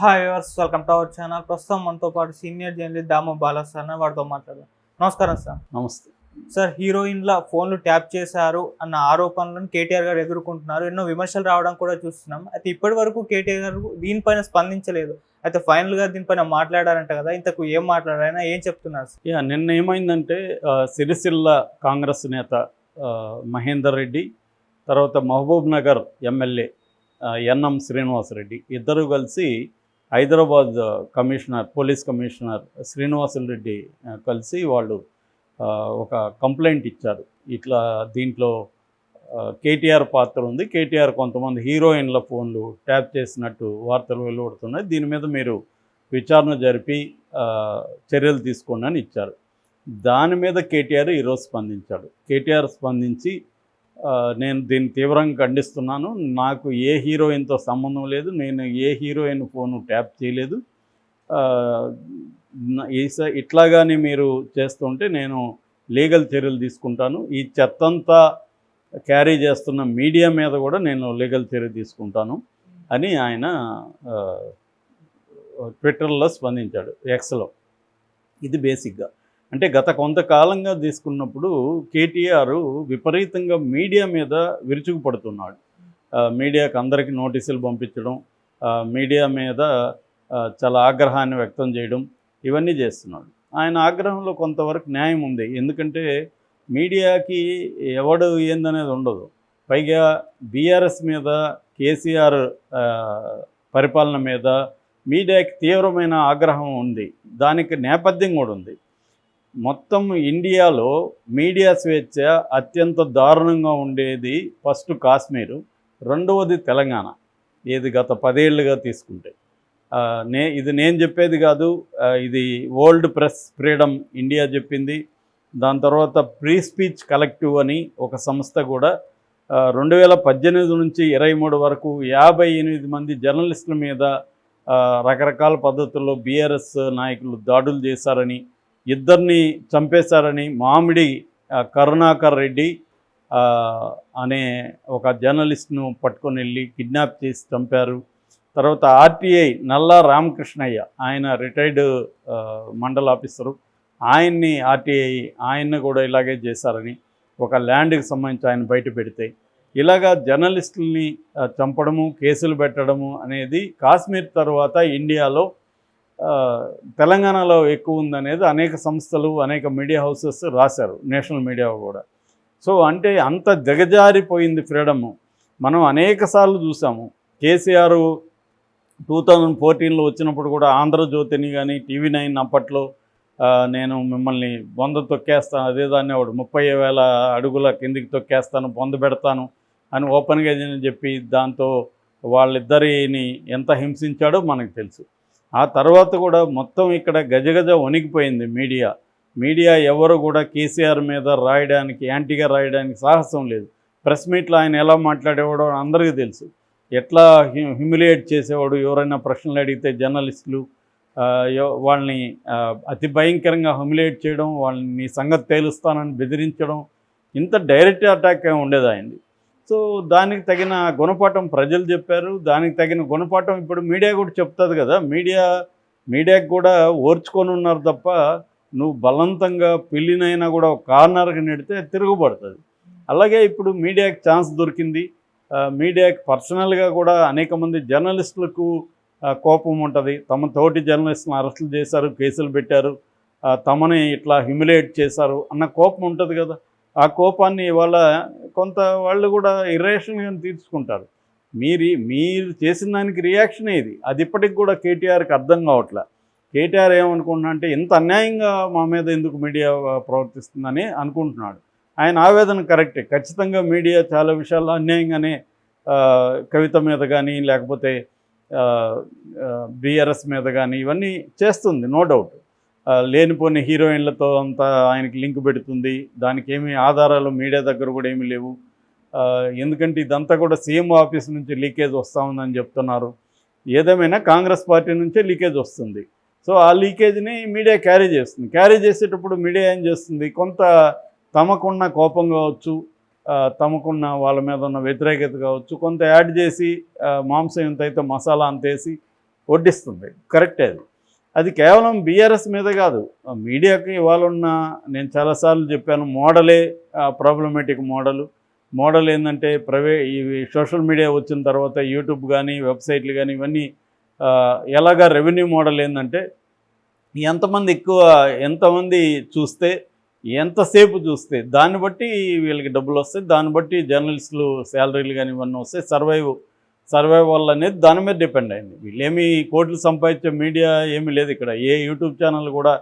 Hi viewers welcome to our channel ప్రస్తుతం మనతో పాటు senior journalist Dama Bala sir అని వాడితో మాట్లాడదాం. నమస్కారం సార్ నమస్తే. సార్ హీరోయిన్ల ఫోన్లు ట్యాప్ చేశారు అన్న ఆరోపణలను కేటీఆర్ గారు ఎదుర్కొంటున్నారు. ఎన్నో విమర్శలు రావడం కూడా చూస్తున్నాం. అయితే ఇప్పటి వరకు కేటీఆర్ గారు దీనిపైన స్పందించలేదు. అయితే ఫైనల్గా దీనిపైన మాట్లాడారంట కదా ఇంతకు ఏం మాట్లాడారైనా ఏం చెప్తున్నారు? సార్ యా నిన్న ఏమైందంటే సిరిసిల్ల కాంగ్రెస్ నేత మహేందర్ రెడ్డి తర్వాత మహబూబ్ నగర్ ఎమ్మెల్యే ఎన్ఎం శ్రీనివాసరెడ్డి ఇద్దరు కలిసి Hyderabad commissioner police commissioner Srinivasa Reddy Reddy కలిసి వాళ్ళు ఒక కంప్లైంట్ ఇచ్చారు. ఇట్లా దీంట్లో కేటీఆర్ పాత్ర ఉంది. కేటీఆర్ కొంతమంది హీరోయిన్ల ఫోన్లు ట్యాప్ చేసినట్టు వార్తలు వెలువడుతున్నాయి. దీని మీద మీరు విచారణ జరిపి చర్యలు తీసుకోండి అని ఇచ్చారు. దాని మీద కేటీఆర్ ఈరోజు స్పందించాడు. కేటీఆర్ స్పందించి నేను దీన్ని తీవ్రంగా ఖండిస్తున్నాను. నాకు ఏ హీరోయిన్తో సంబంధం లేదు. నేను ఏ హీరోయిన్ ఫోను ట్యాప్ చేయలేదు. ఇట్లాగానే మీరు చేస్తుంటే నేను లీగల్ చర్యలు తీసుకుంటాను. ఈ చెత్తంతా క్యారీ చేస్తున్న మీడియా మీద కూడా నేను లీగల్ చర్య తీసుకుంటాను అని ఆయన ట్విట్టర్లో స్పందించాడు. ఎక్స్లో ఇది బేసిక్గా. అంటే గత కొంతకాలంగా తీసుకున్నప్పుడు కేటీఆర్ విపరీతంగా మీడియా మీద విరుచుకుపడుతున్నాడు. మీడియాకు అందరికీ నోటీసులు పంపించడం మీడియా మీద చాలా ఆగ్రహాన్ని వ్యక్తం చేయడం ఇవన్నీ చేస్తున్నాడు. ఆయన ఆగ్రహంలో కొంతవరకు న్యాయం ఉంది. ఎందుకంటే మీడియాకి ఎవడు ఏందనేది ఉండదు. పైగా బీఆర్ఎస్ మీద కేసీఆర్ పరిపాలన మీద మీడియాకి తీవ్రమైన ఆగ్రహం ఉంది. దానికి నేపథ్యం కూడా ఉంది. మొత్తం ఇండియాలో మీడియా స్వేచ్ఛ అత్యంత దారుణంగా ఉండేది ఫస్ట్ కాశ్మీరు రెండవది తెలంగాణ. ఏది గత పదేళ్ళుగా తీసుకుంటే. నే ఇది నేను చెప్పేది కాదు ఇది వరల్డ్ ప్రెస్ ఫ్రీడమ్ ఇండియా చెప్పింది. దాని తర్వాత ఫ్రీ స్పీచ్ కలెక్టివ్ అని ఒక సంస్థ కూడా రెండు వేల పద్దెనిమిది నుంచి ఇరవై మూడు వరకు యాభై ఎనిమిది మంది జర్నలిస్టుల మీద రకరకాల పద్ధతుల్లో బీఆర్ఎస్ నాయకులు దాడులు చేశారని ఇద్దరిని చంపేశారని మామిడి కరుణాకర్ రెడ్డి అనే ఒక జర్నలిస్ట్ను పట్టుకొని వెళ్ళి కిడ్నాప్ చేసి చంపారు. తర్వాత ఆర్టీఐ నల్లా రామకృష్ణయ్య ఆయన రిటైర్డ్ మండల ఆఫీసరు ఆయన్ని ఆర్టీఐ ఆయన్ని కూడా ఇలాగే చేశారని ఒక ల్యాండ్కి సంబంధించి ఆయన బయట పెడితే. ఇలాగా జర్నలిస్టుల్ని చంపడము కేసులు పెట్టడము అనేది కాశ్మీర్ తర్వాత ఇండియాలో తెలంగాణలో ఎక్కువ ఉందనేది అనేక సంస్థలు అనేక మీడియా హౌసెస్ రాశారు నేషనల్ మీడియా కూడా. సో అంటే అంత దిగజారిపోయింది ఫ్రీడమ్. మనం అనేక సార్లు చూసాము. కేసీఆర్ టూ థౌజండ్ ఫోర్టీన్లో వచ్చినప్పుడు కూడా ఆంధ్రజ్యోతిని కానీ టీవీ నైన్ అప్పట్లో నేను మిమ్మల్ని బొంద తొక్కేస్తాను అదే దాన్ని వాడు ముప్పై వేల అడుగుల కిందికి తొక్కేస్తాను బొంద పెడతాను అని ఓపెన్గా చెప్పి దాంతో వాళ్ళిద్దరిని ఎంత హింసించాడో మనకు తెలుసు. ఆ తర్వాత కూడా మొత్తం ఇక్కడ గజగజ వణికిపోయింది మీడియా. మీడియా ఎవరు కూడా కేసీఆర్ మీద రాయడానికి యాంటీగా రాయడానికి సాహసం లేదు. ప్రెస్ మీట్లో ఆయన ఎలా మాట్లాడేవాడో అందరికీ తెలుసు. ఎట్లా హ్యూమిలియేట్ చేసేవాడు ఎవరైనా ప్రశ్నలు అడిగితే జర్నలిస్టులు వాళ్ళని అతి భయంకరంగా హ్యూమిలియేట్ చేయడం వాళ్ళని సంగతి తేలుస్తానని బెదిరించడం ఇంత డైరెక్ట్ అటాక్ ఉండేది ఆయనది. సో దానికి తగిన గుణపాఠం ప్రజలు చెప్పారు. దానికి తగిన గుణపాఠం ఇప్పుడు మీడియా కూడా చెప్తుంది కదా. మీడియా మీడియాకి కూడా ఓర్చుకొని ఉన్నారు తప్ప నువ్వు బలవంతంగా పిల్లినైనా కూడా ఒక కార్నర్కి నెడితే తిరుగుబడుతుంది. అలాగే ఇప్పుడు మీడియాకి ఛాన్స్ దొరికింది. మీడియాకి పర్సనల్గా కూడా అనేక మంది జర్నలిస్టులకు కోపం ఉంటుంది. తమ తోటి జర్నలిస్ట్ని అరెస్టులు చేశారు కేసులు పెట్టారు. తమని ఇట్లా హ్యూమిలేట్ చేశారు అన్న కోపం ఉంటుంది కదా. ఆ కోపాన్ని ఇవాళ కొంత వాళ్ళు కూడా ఇర్రేషనల్గా తీర్చుకుంటారు. మీరు మీరు చేసిన దానికి రియాక్షన్ ఇది. అది ఇప్పటికి కూడా కేటీఆర్కి అర్థం కావట్లే. కేటీఆర్ ఏమనుకుంటున్నా అంటే ఇంత అన్యాయంగా మా మీద ఎందుకు మీడియా ప్రవర్తిస్తుందని అనుకుంటున్నాడు. ఆయన ఆవేదన కరెక్టే. ఖచ్చితంగా మీడియా చాలా విషయాల్లో అన్యాయంగానే కవిత మీద కానీ లేకపోతే బీఆర్ఎస్ మీద కానీ ఇవన్నీ చేస్తుంది. No doubt. లేనిపోని హీరోయిన్లతో అంతా ఆయనకి లింక్ పెడుతుంది. దానికి ఏమీ ఆధారాలు మీడియా దగ్గర కూడా ఏమీ లేవు. ఎందుకంటే ఇదంతా కూడా సీఎం ఆఫీస్ నుంచి లీకేజ్ వస్తూ ఉందని చెప్తున్నారు. ఏదేమైనా కాంగ్రెస్ పార్టీ నుంచే లీకేజ్ వస్తుంది. సో ఆ లీకేజ్ని మీడియా క్యారీ చేస్తుంది. క్యారీ చేసేటప్పుడు మీడియా ఏం చేస్తుంది? కొంత తమకున్న కోపం కావచ్చు తమకున్న వాళ్ళ మీద ఉన్న వ్యతిరేకత కావచ్చు కొంత యాడ్ చేసి మాంసం ఎంత అయితే మసాలా అంతేసి వడ్డిస్తుంది. కరెక్టే అది. అది కేవలం బీఆర్ఎస్ మీద కాదు. మీడియాకి ఇవాళ ఉన్న నేను చాలాసార్లు చెప్పాను మోడలే ప్రాబ్లమేటిక్ మోడలు. మోడల్ ఏంటంటే ప్రవే ఇవి సోషల్ మీడియా వచ్చిన తర్వాత యూట్యూబ్ కానీ వెబ్సైట్లు కానీ ఇవన్నీ ఎలాగ ఎలాగా రెవెన్యూ మోడల్ ఏంటంటే ఎంతమంది ఎక్కువ ఎంతమంది చూస్తే ఎంతసేపు చూస్తే దాన్ని బట్టి వీళ్ళకి డబ్బులు వస్తాయి. దాన్ని బట్టి జర్నలిస్టులు శాలరీలు కానీ ఇవన్నీ వస్తాయి. సర్వైవ్ సర్వైవల్ అనేది దాని మీద డిపెండ్ అయింది. వీళ్ళేమి కోట్లు సంపాదించే మీడియా ఏమీ లేదు ఇక్కడ. ఏ యూట్యూబ్ ఛానల్ కూడా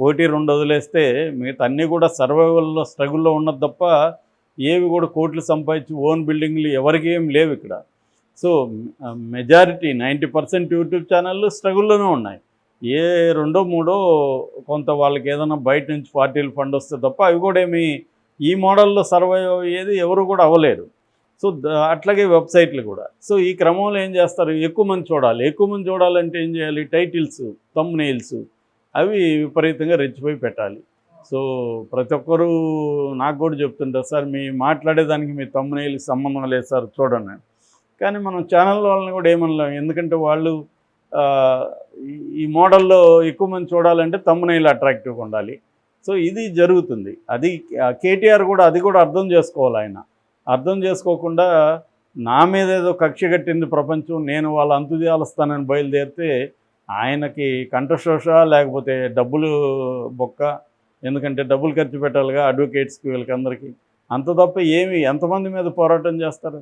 ఒకటి రెండు వదిలేస్తే మిగతా అన్నీ కూడా సర్వైవల్లో స్ట్రగుల్లో ఉన్నది తప్ప ఏవి కూడా కోట్లు సంపాదించి ఓన్ బిల్డింగ్లు ఎవరికి ఏం లేవు ఇక్కడ. So majority ninety percent YouTube ఛానళ్ళు స్ట్రగుల్లోనే ఉన్నాయి. ఏ రెండో మూడో కొంత వాళ్ళకి ఏదైనా బయట నుంచి పార్టీలు ఫండ్ వస్తే తప్ప అవి కూడా ఏమి ఈ మోడల్లో సర్వైవ్ అయ్యేది ఎవరు కూడా అవ్వలేరు. సో అట్లాగే వెబ్సైట్లు కూడా. సో ఈ క్రమంలో ఏం చేస్తారు? ఎక్కువ మంది చూడాలి. ఎక్కువ మంది చూడాలంటే ఏం చేయాలి? టైటిల్స్ తమ్ నెయిల్స్ అవి విపరీతంగా రెచ్చిపోయి పెట్టాలి. సో ప్రతి ఒక్కరూ నాకు కూడా చెప్తుంటారు సార్ మీ మాట్లాడేదానికి మీ తమ్మునేళ్ళకి సంబంధం లేదు సార్ చూడండి కానీ మనం ఛానల్ వాళ్ళని కూడా ఏమనలేం. ఎందుకంటే వాళ్ళు ఈ- మోడల్లో ఎక్కువ మంది చూడాలంటే తమ్మునేళ్ళు అట్రాక్టివ్గా ఉండాలి. సో ఇది జరుగుతుంది. అది కేటీఆర్ కూడా అది కూడా అర్థం చేసుకోవాలి ఆయన. అర్థం చేసుకోకుండా నా మీద ఏదో కక్ష కట్టింది ప్రపంచం నేను వాళ్ళ అంతు బయలుదేరితే ఆయనకి కంఠశోష లేకపోతే డబ్బులు బొక్క ఎందుకంటే డబ్బులు ఖర్చు పెట్టాలిగా అడ్వకేట్స్కి వీళ్ళకి అందరికీ అంత తప్ప ఏమి ఎంతమంది మీద పోరాటం చేస్తారు?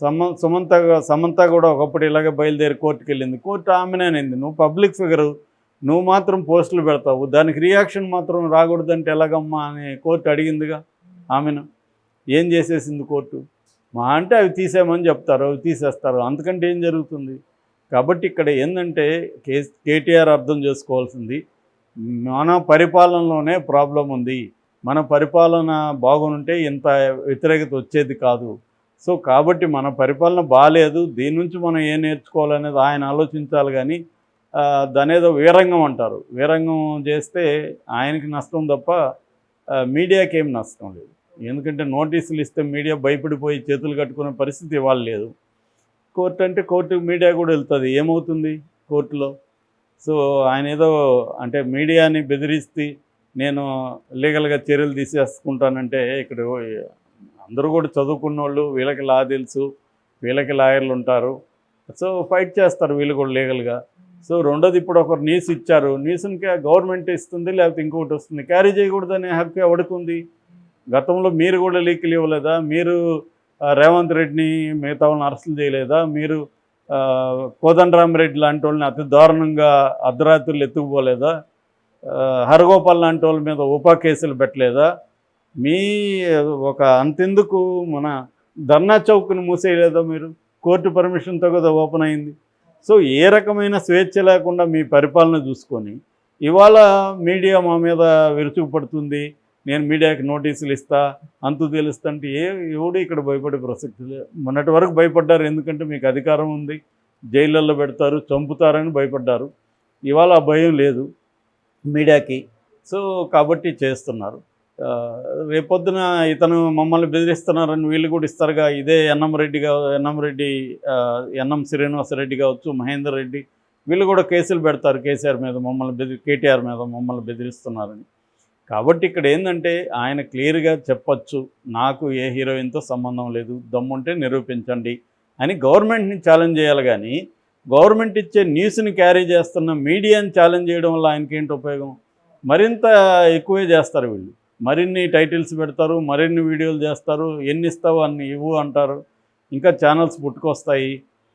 సమ సుమంత సమంత కూడా ఒకప్పుడు ఇలాగే బయలుదేరి కోర్టుకి వెళ్ళింది కోర్టు ఆమెనేనింది నువ్వు పబ్లిక్ ఫిగరు నువ్వు మాత్రం పోస్టులు పెడతావు దానికి రియాక్షన్ మాత్రం రాకూడదంటే ఎలాగమ్మా అని కోర్టు అడిగిందిగా ఆమెను. ఏం చేసేసింది కోర్టు? మా అంటే అవి తీసేయమని చెప్తారు అవి తీసేస్తారు. అంతకంటే ఏం జరుగుతుంది? కాబట్టి ఇక్కడ ఏంటంటే కే కేటీఆర్ అర్థం చేసుకోవాల్సింది మన పరిపాలనలోనే ప్రాబ్లం ఉంది. మన పరిపాలన బాగుంటే ఇంత వ్యతిరేకత వచ్చేది కాదు. సో కాబట్టి మన పరిపాలన బాగాలేదు దీని నుంచి మనం ఏం నేర్చుకోవాలనేది ఆయన ఆలోచించాలి కానీ దాని ఏదో వీరంగం అంటారు. వీరంగం చేస్తే ఆయనకి నష్టం తప్ప మీడియాకి ఏం నష్టం లేదు. ఎందుకంటే నోటీసులు ఇస్తే మీడియా భయపడిపోయి చేతులు కట్టుకునే పరిస్థితి ఇవాళ లేదు. కోర్టు అంటే కోర్టు మీడియా కూడా వెళ్తుంది. ఏమవుతుంది కోర్టులో? సో ఆయన ఏదో అంటే మీడియాని బెదిరిస్తే నేను లీగల్గా చర్యలు తీసేసుకుంటానంటే ఇక్కడ అందరూ కూడా చదువుకున్న వాళ్ళు వీళ్ళకి లా తెలుసు వీళ్ళకి లాయర్లు ఉంటారు. సో ఫైట్ చేస్తారు వీళ్ళు కూడా లీగల్గా. సో రెండోది ఇప్పుడు ఒకరు న్యూస్ ఇచ్చారు. న్యూస్ని గవర్నమెంట్ ఇస్తుంది లేకపోతే ఇంకొకటి వస్తుంది. క్యారీ చేయకూడదనే హక్కు ఎవడుకుంది గతంలో మీరు కూడా లీకులు ఇవ్వలేదా? మీరు రేవంత్ రెడ్డిని మిగతా వాళ్ళని అరెస్టులు చేయలేదా? మీరు ఆ, కోదండరామరెడ్డి లాంటి వాళ్ళని అతి దారుణంగా అర్ధరాత్రులు ఎత్తుకుపోలేదా? హరగోపాల్ లాంటి వాళ్ళ మీద ఉపా కేసులు పెట్టలేదా? మీ ఒక అంతెందుకు మన ధర్నా చౌక్ని మూసేయలేదా మీరు? కోర్టు పర్మిషన్తో కదా ఓపెన్ అయింది. సో ఏ రకమైన స్వేచ్ఛ లేకుండా మీ పరిపాలన చూసుకొని ఇవాళ మీడియా మా మీద విరుచుకుపడుతుంది. నేను మీడియాకి నోటీసులు ఇస్తా అంతు తెలుస్తంటే ఏ ఎవడు ఇక్కడ భయపడే ప్రసక్తి లేదు మొన్నటి వరకు భయపడ్డారు. ఎందుకంటే మీకు అధికారం ఉంది. జైళ్ళల్లో పెడతారు చంపుతారని భయపడ్డారు. ఇవాళ ఆ భయం లేదు మీడియాకి. సో కాబట్టి చేస్తున్నారు. రేపొద్దున ఇతను మమ్మల్ని బెదిరిస్తున్నారని వీళ్ళు కూడా ఇస్తారుగా. ఇదే ఎన్నం రెడ్డి ఎన్ఎం ఎన్నం రెడ్డి ఎన్ఎం శ్రీనివాసరెడ్డి కావచ్చు మహేందర్ రెడ్డి వీళ్ళు కూడా కేసులు పెడతారు కేసీఆర్ మీద మమ్మల్ని బెదిరి కేటీఆర్ మీద మమ్మల్ని బెదిరిస్తున్నారని. కాబట్టి ఇక్కడ ఏంటంటే ఆయన క్లియర్గా చెప్పొచ్చు నాకు ఏ హీరోయిన్తో సంబంధం లేదు దమ్ముంటే నిరూపించండి అని గవర్నమెంట్ని ఛాలెంజ్ చేయాలి కానీ గవర్నమెంట్ ఇచ్చే న్యూస్ని క్యారీ చేస్తున్న మీడియాని ఛాలెంజ్ చేయడం వల్ల ఆయనకి ఏంటి ఉపయోగం? మరింత ఎక్కువే చేస్తారు వీళ్ళు. మరిన్ని టైటిల్స్ పెడతారు మరిన్ని వీడియోలు చేస్తారు ఎన్ని ఇస్తావు అన్ని ఇవ్వు అంటారు. ఇంకా ఛానల్స్ పుట్టుకొస్తాయి.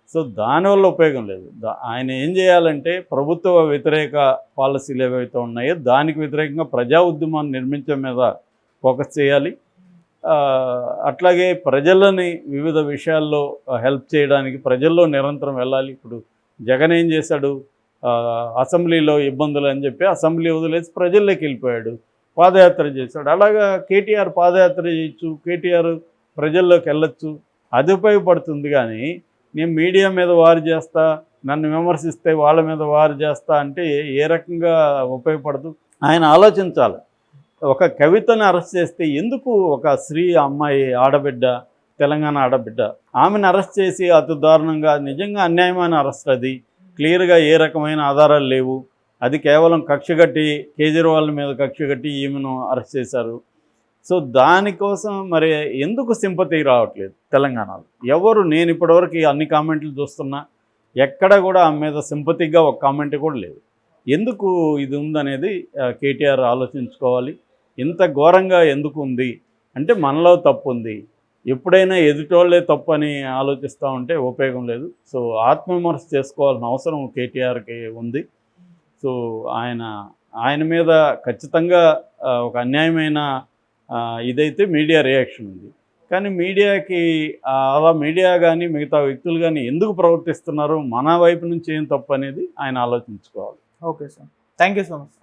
సో దానివల్ల ఉపయోగం లేదు. దా- ఆయన ఏం చేయాలంటే ప్రభుత్వ వ్యతిరేక పాలసీలు ఏవైతే ఉన్నాయో దానికి వ్యతిరేకంగా ప్రజా ఉద్యమాన్ని నిర్మించడం మీద ఫోకస్ చేయాలి. అట్లాగే ప్రజలని వివిధ విషయాల్లో హెల్ప్ చేయడానికి ప్రజల్లో నిరంతరం వెళ్ళాలి. ఇప్పుడు జగన్ ఏం చేశాడు? అసెంబ్లీలో ఇబ్బందులు అని చెప్పి అసెంబ్లీ వదిలేసి ప్రజల్లోకి వెళ్ళిపోయాడు. పాదయాత్ర చేశాడు. అలాగా కేటీఆర్ పాదయాత్ర చేయొచ్చు కేటీఆర్ ప్రజల్లోకి వెళ్ళొచ్చు. అది ఉపయోగపడుతుంది కానీ నేను మీడియా మీద వారు చేస్తా నన్ను విమర్శిస్తే వాళ్ళ మీద వారు చేస్తా అంటే ఏ రకంగా ఉపయోగపడదు. ఆయన ఆలోచించాలి. ఒక కవితను అరెస్ట్ చేస్తే ఎందుకు ఒక స్త్రీ అమ్మాయి ఆడబిడ్డ తెలంగాణ ఆడబిడ్డ ఆమెను అరెస్ట్ చేసి అతి దారుణంగా నిజంగా అన్యాయమైన అరెస్ట్ అది క్లియర్గా ఏ రకమైన ఆధారాలు లేవు. అది కేవలం కక్ష కట్టి కేజ్రీవాల్ మీద కక్ష కట్టి ఈమెను అరెస్ట్ చేశారు. సో దానికోసం మరి ఎందుకు సింపతి రావట్లేదు తెలంగాణలో? ఎవరు నేను ఇప్పటివరకు అన్ని కామెంట్లు చూస్తున్నా ఎక్కడ కూడా ఆమె మీద సింపతిగా ఒక కామెంట్ కూడా లేదు. ఎందుకు ఇది ఉందనేది కేటీఆర్ ఆలోచించుకోవాలి. ఇంత ఘోరంగా ఎందుకు ఉంది? అంటే మనలో తప్పు ఉంది. ఎప్పుడైనా ఎదుటోళ్ళే తప్పు అని ఆలోచిస్తూ ఉంటే ఉపయోగం లేదు. సో ఆత్మవిమర్శ చేసుకోవాల్సిన అవసరం కేటీఆర్కి ఉంది. సో ఆయన ఆయన మీద ఖచ్చితంగా ఒక అన్యాయమైన ఇదైతే మీడియా రియాక్షన్ ఉంది. కానీ మీడియాకి అలా మీడియా కానీ మిగతా వ్యక్తులు కానీ ఎందుకు ప్రవర్తిస్తున్నారు? మన వైపు నుంచి ఏం తప్పు అనేది ఆయన ఆలోచించుకోవాలి. Okay sir. Thank you so much